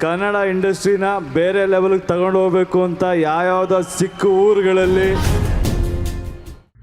ಕನ್ನಡ ಇಂಡಸ್ಟ್ರಿನ ಬೇರೆ ಲೆವೆಲ್ಗೆ ತಗೊಂಡು ಹೋಗ್ಬೇಕು ಅಂತ ಯಾವ್ಯಾವ್ದ ಸಿಕ್ಕ ಊರುಗಳಲ್ಲಿ.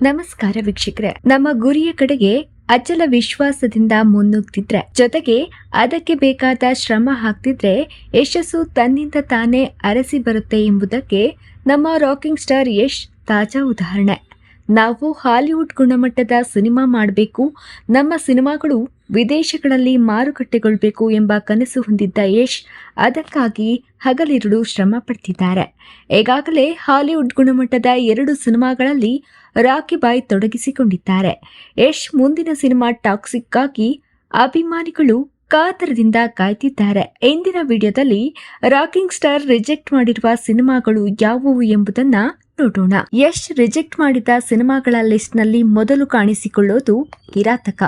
ನಮಸ್ಕಾರ ವೀಕ್ಷಕರೇ. ನಮ್ಮ ಗುರಿಯ ಕಡೆಗೆ ಅಚಲ ವಿಶ್ವಾಸದಿಂದ ಮುನ್ನುಗ್ತಿದ್ರೆ, ಜೊತೆಗೆ ಅದಕ್ಕೆ ಬೇಕಾದ ಶ್ರಮ ಹಾಕ್ತಿದ್ರೆ ಯಶಸ್ಸು ತನ್ನಿಂದ ತಾನೇ ಅರಸಿ ಬರುತ್ತೆ ಎಂಬುದಕ್ಕೆ ನಮ್ಮ ರಾಕಿಂಗ್ ಸ್ಟಾರ್ ಯಶ್ ತಾಜಾ ಉದಾಹರಣೆ. ನಾವು ಹಾಲಿವುಡ್ ಗುಣಮಟ್ಟದ ಸಿನಿಮಾ ಮಾಡಬೇಕು. ನಮ್ಮ ಸಿನಿಮಾಗಳು ವಿದೇಶಗಳಲ್ಲಿ ಮಾರುಕಟ್ಟೆಗೊಳ್ಬೇಕು ಎಂಬ ಕನಸು ಹೊಂದಿದ್ದ ಯಶ್ ಅದಕ್ಕಾಗಿ ಹಗಲಿರುಳು ಶ್ರಮ ಪಡ್ತಿದ್ದಾರೆ. ಈಗಾಗಲೇ ಹಾಲಿವುಡ್ ಗುಣಮಟ್ಟದ ಎರಡು ಸಿನಿಮಾಗಳಲ್ಲಿ ರಾಕಿ ಬಾಯ್ ತೊಡಗಿಸಿಕೊಂಡಿದ್ದಾರೆ. ಯಶ್ ಮುಂದಿನ ಸಿನಿಮಾ ಟಾಕ್ಸಿಕ್ಗಾಗಿ ಅಭಿಮಾನಿಗಳು ಕಾತರದಿಂದ ಕಾಯ್ತಿದ್ದಾರೆ. ಇಂದಿನ ವಿಡಿಯೋದಲ್ಲಿ ರಾಕಿಂಗ್ ಸ್ಟಾರ್ ರಿಜೆಕ್ಟ್ ಮಾಡಿರುವ ಸಿನಿಮಾಗಳು ಯಾವುವು ಎಂಬುದನ್ನ ನೋಡೋಣ. ಯಶ್ ರಿಜೆಕ್ಟ್ ಮಾಡಿದ ಸಿನಿಮಾಗಳ ಲಿಸ್ಟ್ನಲ್ಲಿ ಮೊದಲು ಕಾಣಿಸಿಕೊಳ್ಳೋದು ಕಿರಾತಕ.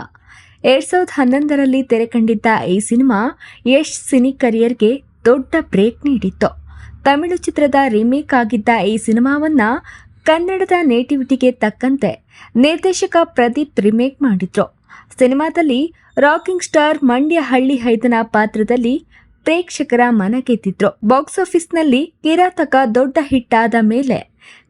ಎರಡ್ ಸಾವಿರದ ಹನ್ನೊಂದರಲ್ಲಿ ತೆರೆ ಕಂಡಿದ್ದ ಈ ಸಿನಿಮಾ ಯಶ್ ಸಿನಿ ಕರಿಯರ್ಗೆ ದೊಡ್ಡ ಬ್ರೇಕ್ ನೀಡಿತ್ತು. ತಮಿಳು ಚಿತ್ರದ ರಿಮೇಕ್ ಆಗಿದ್ದ ಈ ಸಿನಿಮಾವನ್ನ ಕನ್ನಡದ ನೇಟಿವಿಟಿಗೆ ತಕ್ಕಂತೆ ನಿರ್ದೇಶಕ ಪ್ರದೀಪ್ ರಿಮೇಕ್ ಮಾಡಿದ್ರು. ಸಿನಿಮಾದಲ್ಲಿ ರಾಕಿಂಗ್ ಸ್ಟಾರ್ ಮಂಡ್ಯ ಹಳ್ಳಿ ಹೈದನ ಪಾತ್ರದಲ್ಲಿ ಪ್ರೇಕ್ಷಕರ ಮನ ಗೆದ್ದಿದ್ರು. ಬಾಕ್ಸ್ ಆಫೀಸ್ನಲ್ಲಿ ಕಿರಾತಕ ದೊಡ್ಡ ಹಿಟ್ ಆದ ಮೇಲೆ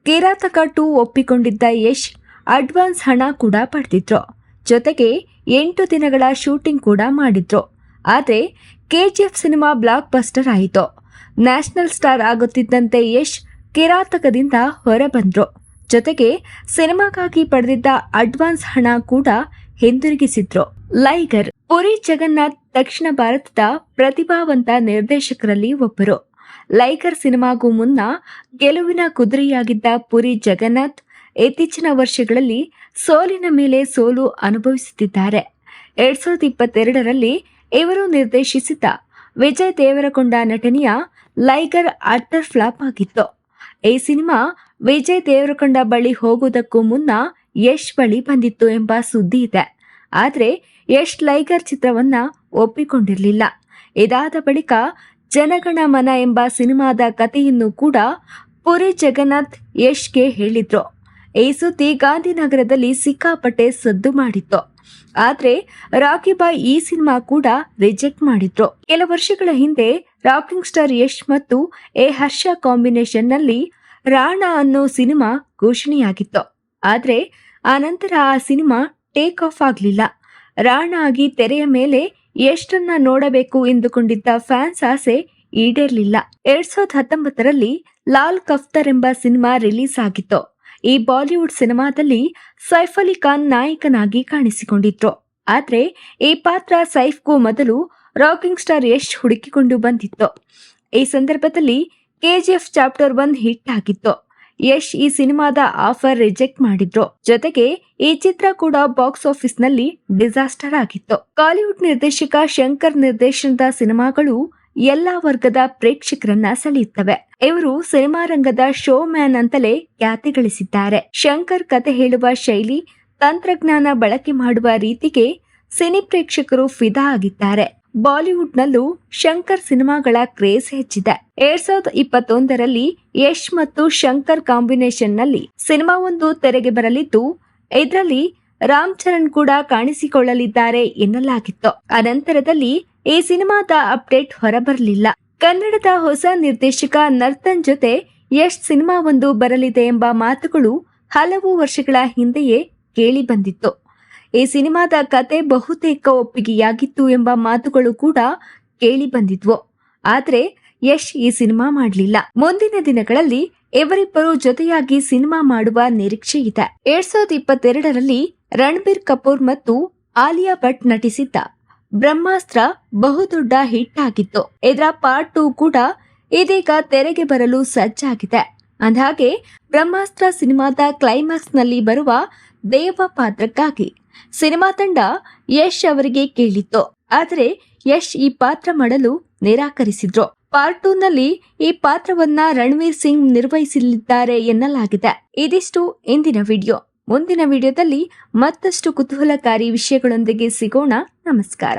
ಕಿರಾತಕ ಟೂ ಒಪ್ಪಿಕೊಂಡಿದ್ದ ಯಶ್ ಅಡ್ವಾನ್ಸ್ ಹಣ ಕೂಡ ಪಡೆದಿದ್ರು. ಜೊತೆಗೆ ಎಂಟು ದಿನಗಳ ಶೂಟಿಂಗ್ ಕೂಡ ಮಾಡಿದ್ರು. ಆದರೆ ಕೆಜಿಎಫ್ ಸಿನಿಮಾ ಬ್ಲಾಕ್ ಬಸ್ಟರ್ ಆಯಿತು. ನ್ಯಾಷನಲ್ ಸ್ಟಾರ್ ಆಗುತ್ತಿದ್ದಂತೆ ಯಶ್ ಕಿರಾತಕದಿಂದ ಹೊರಬಂದ್ರು. ಜೊತೆಗೆ ಸಿನಿಮಾಗಾಗಿ ಪಡೆದಿದ್ದ ಅಡ್ವಾನ್ಸ್ ಹಣ ಕೂಡ ಹಿಂದಿರುಗಿಸಿದ್ರು. ಲೈಗರ್, ಪುರಿ ಜಗನ್ನಾಥ್, ದಕ್ಷಿಣ ಭಾರತದ ಪ್ರತಿಭಾವಂತ ನಿರ್ದೇಶಕರಲ್ಲಿ ಒಬ್ಬರು. ಲೈಗರ್ ಸಿನಿಮಾಗೂ ಮುನ್ನ ಗೆಲುವಿನ ಕುದುರೆಯಾಗಿದ್ದ ಪುರಿ ಜಗನ್ನಾಥ್ ಇತ್ತೀಚಿನ ವರ್ಷಗಳಲ್ಲಿ ಸೋಲಿನ ಮೇಲೆ ಸೋಲು ಅನುಭವಿಸುತ್ತಿದ್ದಾರೆ. ಎರಡ್ ಸಾವಿರದ ಇಪ್ಪತ್ತೆರಡರಲ್ಲಿ ಇವರು ನಿರ್ದೇಶಿಸಿದ ವಿಜಯ್ ದೇವರಕೊಂಡ ನಟನೆಯ ಲೈಗರ್ ಅಟ್ಟರ್ ಫ್ಲಾಪ್ ಆಗಿತ್ತು. ಈ ಸಿನಿಮಾ ವಿಜಯ್ ದೇವರಕೊಂಡ ಬಳಿ ಹೋಗುವುದಕ್ಕೂ ಮುನ್ನ ಯಶ್ ಬಳಿ ಬಂದಿತ್ತು ಎಂಬ ಸುದ್ದಿ ಇದೆ. ಆದರೆ ಯಶ್ ಲೈಗರ್ ಚಿತ್ರವನ್ನ ಒಪ್ಪಿಕೊಂಡಿರಲಿಲ್ಲ. ಇದಾದ ಬಳಿಕ ಜನಗಣ ಮನ ಎಂಬ ಸಿನಿಮಾದ ಕಥೆಯನ್ನು ಕೂಡ ಪುರಿ ಜಗನ್ನಾಥ್ ಯಶ್ಗೆ ಹೇಳಿದ್ರು. ಈ ಸುದ್ದಿ ಗಾಂಧಿನಗರದಲ್ಲಿ ಸಿಕ್ಕಾಪಟ್ಟೆ ಸದ್ದು ಮಾಡಿತ್ತು. ಆದ್ರೆ ರಾಕಿ ಬಾಯ್ ಈ ಸಿನಿಮಾ ಕೂಡ ರಿಜೆಕ್ಟ್ ಮಾಡಿದ್ರು. ಕೆಲ ವರ್ಷಗಳ ಹಿಂದೆ ರಾಕಿಂಗ್ ಸ್ಟಾರ್ ಯಶ್ ಮತ್ತು ಎ ಹರ್ಷ ಕಾಂಬಿನೇಷನ್ನಲ್ಲಿ ರಾಣಾ ಅನ್ನೋ ಸಿನಿಮಾ ಘೋಷಣೆಯಾಗಿತ್ತು. ಆದ್ರೆ ಆ ನಂತರ ಆ ಸಿನಿಮಾ ಟೇಕ್ ಆಫ್ ಆಗ್ಲಿಲ್ಲ. ರಾಣ ಆಗಿ ತೆರೆಯ ಮೇಲೆ ಎಷ್ಟನ್ನ ನೋಡಬೇಕು ಎಂದುಕೊಂಡಿದ್ದ ಫ್ಯಾನ್ಸ್ ಆಸೆ ಈಡೇರ್ಲಿಲ್ಲ. ಎರಡ್ ಸಾವಿರದ ಹತ್ತೊಂಬತ್ತರಲ್ಲಿ ಲಾಲ್ ಕಫ್ತರ್ ಎಂಬ ಸಿನಿಮಾ ರಿಲೀಸ್ ಆಗಿತ್ತು. ಈ ಬಾಲಿವುಡ್ ಸಿನಿಮಾದಲ್ಲಿ ಸೈಫ್ ಅಲಿ ಖಾನ್ ನಾಯಕನಾಗಿ ಕಾಣಿಸಿಕೊಂಡಿದ್ರು. ಆದ್ರೆ ಈ ಪಾತ್ರ ಸೈಫ್ಗೂ ಮೊದಲು ರಾಕಿಂಗ್ ಸ್ಟಾರ್ ಯಶ್ ಹುಡುಕಿಕೊಂಡು ಬಂದಿತ್ತು. ಈ ಸಂದರ್ಭದಲ್ಲಿ ಕೆಜಿಎಫ್ ಚಾಪ್ಟರ್ ಒನ್ ಹಿಟ್ ಆಗಿತ್ತು. ಯಶ್ ಈ ಸಿನಿಮಾದ ಆಫರ್ ರಿಜೆಕ್ಟ್ ಮಾಡಿದ್ರು. ಜೊತೆಗೆ ಈ ಚಿತ್ರ ಕೂಡ ಬಾಕ್ಸ್ ಆಫೀಸ್ನಲ್ಲಿ ಡಿಸಾಸ್ಟರ್ ಆಗಿತ್ತು. ಕಾಲಿವುಡ್ ನಿರ್ದೇಶಕ ಶಂಕರ್ ನಿರ್ದೇಶನದ ಸಿನಿಮಾಗಳು ಎಲ್ಲಾ ವರ್ಗದ ಪ್ರೇಕ್ಷಕರನ್ನ ಸೆಳೆಯುತ್ತವೆ. ಇವರು ಸಿನಿಮಾ ರಂಗದ ಶೋ ಮ್ಯಾನ್ ಅಂತಲೇ ಖ್ಯಾತಿ ಗಳಿಸಿದ್ದಾರೆ. ಶಂಕರ್ ಕತೆ ಹೇಳುವ ಶೈಲಿ, ತಂತ್ರಜ್ಞಾನ ಬಳಕೆ ಮಾಡುವ ರೀತಿಗೆ ಸಿನಿ ಪ್ರೇಕ್ಷಕರು ಫಿದಾ ಆಗಿದ್ದಾರೆ. ಬಾಲಿವುಡ್ನಲ್ಲೂ ಶಂಕರ್ ಸಿನಿಮಾಗಳ ಕ್ರೇಜ್ ಹೆಚ್ಚಿದೆ. ಎರಡ್ ಸಾವಿರದ ಇಪ್ಪತ್ತೊಂದರಲ್ಲಿ ಯಶ್ ಮತ್ತು ಶಂಕರ್ ಕಾಂಬಿನೇಷನ್ನಲ್ಲಿ ಸಿನಿಮಾವೊಂದು ತೆರೆಗೆ ಬರಲಿದ್ದು, ಇದರಲ್ಲಿ ರಾಮ್ ಚರಣ್ ಕೂಡ ಕಾಣಿಸಿಕೊಳ್ಳಲಿದ್ದಾರೆ ಎನ್ನಲಾಗಿತ್ತು. ಅನಂತರದಲ್ಲಿ ಈ ಸಿನಿಮಾದ ಅಪ್ಡೇಟ್ ಹೊರಬರಲಿಲ್ಲ. ಕನ್ನಡದ ಹೊಸ ನಿರ್ದೇಶಕ ನರ್ತನ್ ಜೊತೆ ಯಶ್ ಸಿನಿಮಾವೊಂದು ಬರಲಿದೆ ಎಂಬ ಮಾತುಗಳು ಹಲವು ವರ್ಷಗಳ ಹಿಂದೆಯೇ ಕೇಳಿ ಬಂದಿತ್ತು. ಈ ಸಿನಿಮಾದ ಕತೆ ಬಹುತೇಕ ಒಪ್ಪಿಗೆಯಾಗಿತ್ತು ಎಂಬ ಮಾತುಗಳು ಕೂಡ ಕೇಳಿ ಬಂದಿದ್ವು. ಆದರೆ ಯಶ್ ಈ ಸಿನಿಮಾ ಮಾಡಲಿಲ್ಲ. ಮುಂದಿನ ದಿನಗಳಲ್ಲಿ ಇವರಿಬ್ಬರು ಜೊತೆಯಾಗಿ ಸಿನಿಮಾ ಮಾಡುವ ನಿರೀಕ್ಷೆ ಇದೆ. ಎರಡ್ ಸಾವಿರದ ಇಪ್ಪತ್ತೆರಡರಲ್ಲಿ ರಣಬೀರ್ ಕಪೂರ್ ಮತ್ತು ಆಲಿಯಾ ಭಟ್ ನಟಿಸಿದ್ದ ಬ್ರಹ್ಮಾಸ್ತ್ರ ಬಹುದೊಡ್ಡ ಹಿಟ್ ಆಗಿತ್ತು ಇದರ ಪಾರ್ಟ್ ಟೂ ಕೂಡ ಇದೀಗ ತೆರೆಗೆ ಬರಲು ಸಜ್ಜಾಗಿದೆ. ಅಂದಹಾಗೆ, ಬ್ರಹ್ಮಾಸ್ತ್ರ ಸಿನಿಮಾದ ಕ್ಲೈಮ್ಯಾಕ್ಸ್ನಲ್ಲಿ ಬರುವ ದೇವ ಪಾತ್ರಕ್ಕಾಗಿ ಸಿನಿಮಾ ತಂಡ ಯಶ್ ಅವರಿಗೆ ಕೇಳಿತ್ತು. ಆದರೆ, ಯಶ್ ಈ ಪಾತ್ರ ಮಾಡಲು ನಿರಾಕರಿಸಿದ್ರು. ಪಾರ್ಟ್ ಟೂ ನಲ್ಲಿ ಈ ಪಾತ್ರವನ್ನ ರಣವೀರ್ ಸಿಂಗ್ ನಿರ್ವಹಿಸಲಿದ್ದಾರೆ ಎನ್ನಲಾಗಿದೆ. ಇದಿಷ್ಟು ಇಂದಿನ ವಿಡಿಯೋ ಮುಂದಿನ ವಿಡಿಯೋದಲ್ಲಿ ಮತ್ತಷ್ಟು ಕುತೂಹಲಕಾರಿ ವಿಷಯಗಳೊಂದಿಗೆ ಸಿಗೋಣ. ನಮಸ್ಕಾರ.